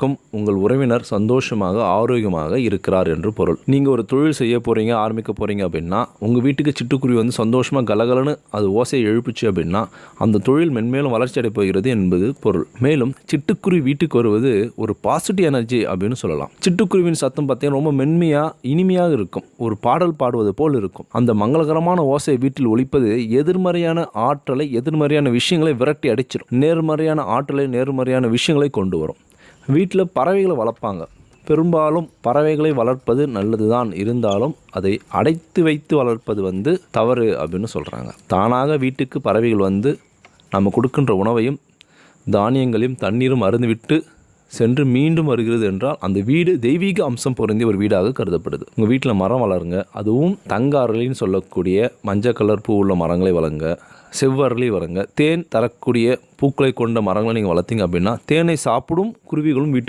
இருக்கும் உங்கள் உறவினர் சந்தோஷமாக ஆரோக்கியமாக இருக்கிறார் என்று பொருள். நீங்கள் ஒரு தொழில் செய்ய போகிறீங்க ஆரம்பிக்க போகிறீங்க அப்படின்னா உங்கள் வீட்டுக்கு சிட்டுக்குருவி வந்து சந்தோஷமாக கலகலன்னு அது ஓசையை எழுப்புச்சு அப்படின்னா அந்த தொழில் மென்மேலும் வளர்ச்சி அடைய போகிறது என்பது பொருள். மேலும் சிட்டுக்குருவி வீட்டுக்கு வருவது ஒரு பாசிட்டிவ் எனர்ஜி அப்படின்னு சொல்லலாம். சிட்டுக்குருவின் சத்தம் பார்த்தீங்கன்னா ரொம்ப மென்மையாக இனிமையாக இருக்கும். ஒரு பாடல் பாடுவது போல் இருக்கும். அந்த மங்களகரமான ஓசை வீட்டில் ஒழிப்பது எதிர்மறையான ஆற்றலை எதிர்மறையான விஷயங்களை விரட்டி அடிச்சிடும் நேர்மறையான ஆற்றலை நேர்மறையான விஷயங்களை கொண்டு வரும். வீட்டில் பறவைகளை வளர்ப்பாங்க. பெரும்பாலும் பறவைகளை வளர்ப்பது நல்லது தான் இருந்தாலும் அதை அடைத்து வைத்து வளர்ப்பது வந்து தவறு அப்படின்னு சொல்கிறாங்க தானாக வீட்டுக்கு பறவைகள் வந்து நம்ம கொடுக்கின்ற உணவையும் தானியங்களையும் தண்ணீரும் அருந்துவிட்டு சென்று மீண்டும் வருகிறது என்றால் அந்த வீடு தெய்வீக அம்சம் பொருந்திய ஒரு வீடாக கருதப்படுது. உங்கள் வீட்டில் மரம் வளருங்க. அதுவும் தங்க அரளின்னு சொல்லக்கூடிய மஞ்சள் கலர் பூ உள்ள மரங்களை வளருங்க செவ்வரளி வளருங்க தேன் தரக்கூடிய பூக்களை கொண்ட மரங்களை நீங்கள் வளர்த்தீங்க அப்படின்னா தேனை சாப்பிடும் குருவிகளும் வீட்டு